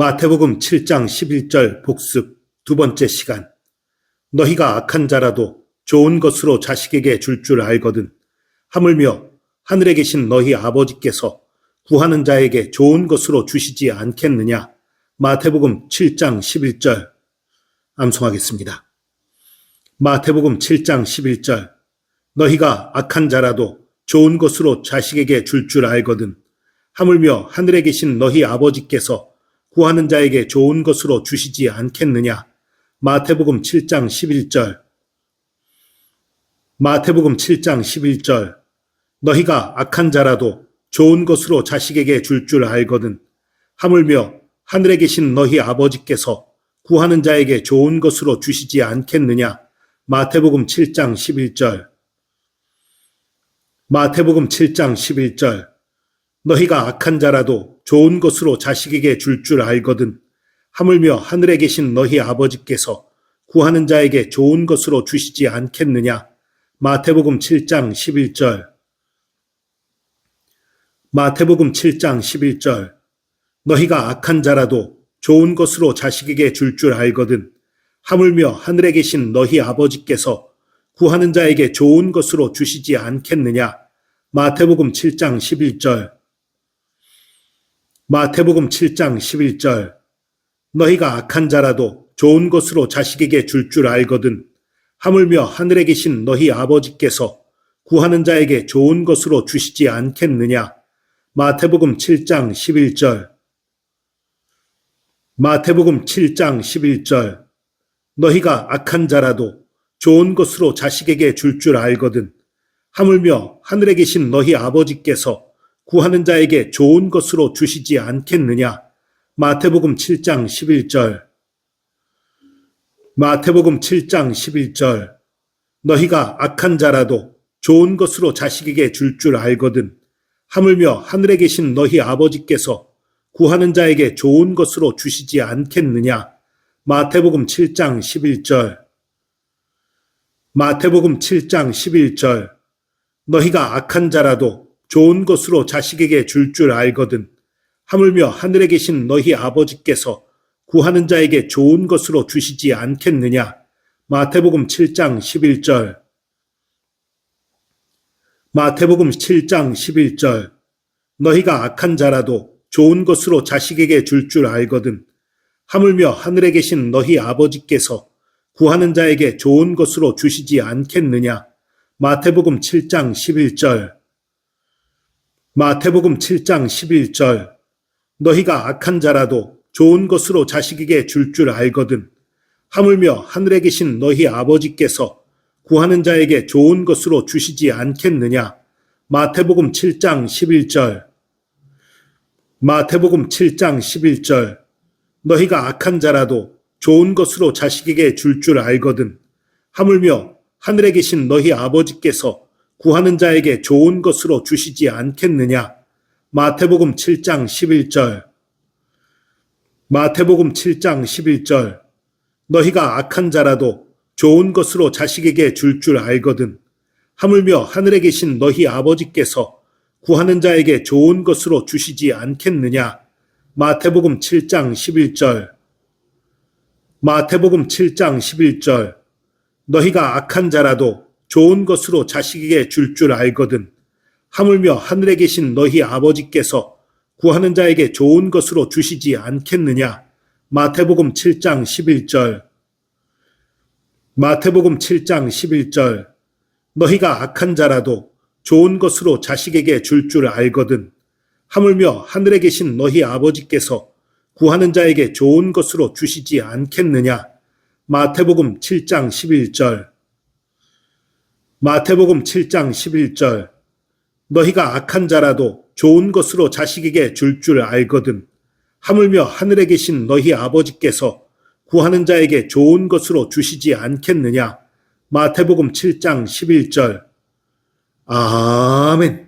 마태복음 7장 11절 복습 두 번째 시간. 너희가 악한 자라도 좋은 것으로 자식에게 줄줄 알거든. 하물며 하늘에 계신 너희 아버지께서 구하는 자에게 좋은 것으로 주시지 않겠느냐. 마태복음 7장 11절. 암송하겠습니다. 마태복음 7장 11절. 너희가 악한 자라도 좋은 것으로 자식에게 줄줄 알거든. 하물며 하늘에 계신 너희 아버지께서 구하는 자에게 좋은 것으로 주시지 않겠느냐. 마태복음 7장 11절. 마태복음 7장 11절. 너희가 악한 자라도 좋은 것으로 자식에게 줄줄 알거든. 하물며 하늘에 계신 너희 아버지께서 구하는 자에게 좋은 것으로 주시지 않겠느냐. 마태복음 7장 11절. 마태복음 7장 11절. 너희가 악한 자라도 좋은 것으로 자식에게 줄줄 알거든. 하물며 하늘에 계신 너희 아버지께서 구하는 자에게 좋은 것으로 주시지 않겠느냐. 마태복음 7장 11절. 마태복음 7장 11절. 너희가 악한 자라도 좋은 것으로 자식에게 줄줄 알거든. 하물며 하늘에 계신 너희 아버지께서 구하는 자에게 좋은 것으로 주시지 않겠느냐. 마태복음 7장 11절. 마태복음 7장 11절. 너희가 악한 자라도 좋은 것으로 자식에게 줄줄 알거든. 하물며 하늘에 계신 너희 아버지께서 구하는 자에게 좋은 것으로 주시지 않겠느냐. 마태복음 7장 11절. 마태복음 7장 11절. 너희가 악한 자라도 좋은 것으로 자식에게 줄줄 알거든. 하물며 하늘에 계신 너희 아버지께서 구하는 자에게 좋은 것으로 주시지 않겠느냐. 마태복음 7장 11절. 마태복음 7장 11절. 너희가 악한 자라도 좋은 것으로 자식에게 줄줄 알거든. 하물며 하늘에 계신 너희 아버지께서 구하는 자에게 좋은 것으로 주시지 않겠느냐. 마태복음 7장 11절. 마태복음 7장 11절. 너희가 악한 자라도 좋은 것으로 자식에게 줄줄 알거든. 하물며 하늘에 계신 너희 아버지께서 구하는 자에게 좋은 것으로 주시지 않겠느냐. 마태복음 7장 11절. 마태복음 7장 11절. 너희가 악한 자라도 좋은 것으로 자식에게 줄줄 알거든. 하물며 하늘에 계신 너희 아버지께서 구하는 자에게 좋은 것으로 주시지 않겠느냐. 마태복음 7장 11절. 마태복음 7장 11절. 너희가 악한 자라도 좋은 것으로 자식에게 줄줄 알거든. 하물며 하늘에 계신 너희 아버지께서 구하는 자에게 좋은 것으로 주시지 않겠느냐. 마태복음 7장 11절. 마태복음 7장 11절. 너희가 악한 자라도 좋은 것으로 자식에게 줄줄 알거든. 하물며 하늘에 계신 너희 아버지께서 구하는 자에게 좋은 것으로 주시지 않겠느냐. 마태복음 7장 11절. 마태복음 7장 11절. 너희가 악한 자라도 좋은 것으로 자식에게 줄줄 알거든. 하물며 하늘에 계신 너희 아버지께서 구하는 자에게 좋은 것으로 주시지 않겠느냐. 마태복음 7장 11절. 마태복음 7장 11절. 너희가 악한 자라도 좋은 것으로 자식에게 줄줄 알거든. 하물며 하늘에 계신 너희 아버지께서 구하는 자에게 좋은 것으로 주시지 않겠느냐. 마태복음 7장 11절. 마태복음 7장 11절. 너희가 악한 자라도 좋은 것으로 자식에게 줄줄 알거든. 하물며 하늘에 계신 너희 아버지께서 구하는 자에게 좋은 것으로 주시지 않겠느냐. 마태복음 7장 11절. 마태복음 7장 11절. 너희가 악한 자라도 좋은 것으로 자식에게 줄줄 알거든. 하물며 하늘에 계신 너희 아버지께서 구하는 자에게 좋은 것으로 주시지 않겠느냐. 마태복음 7장 11절. 아멘.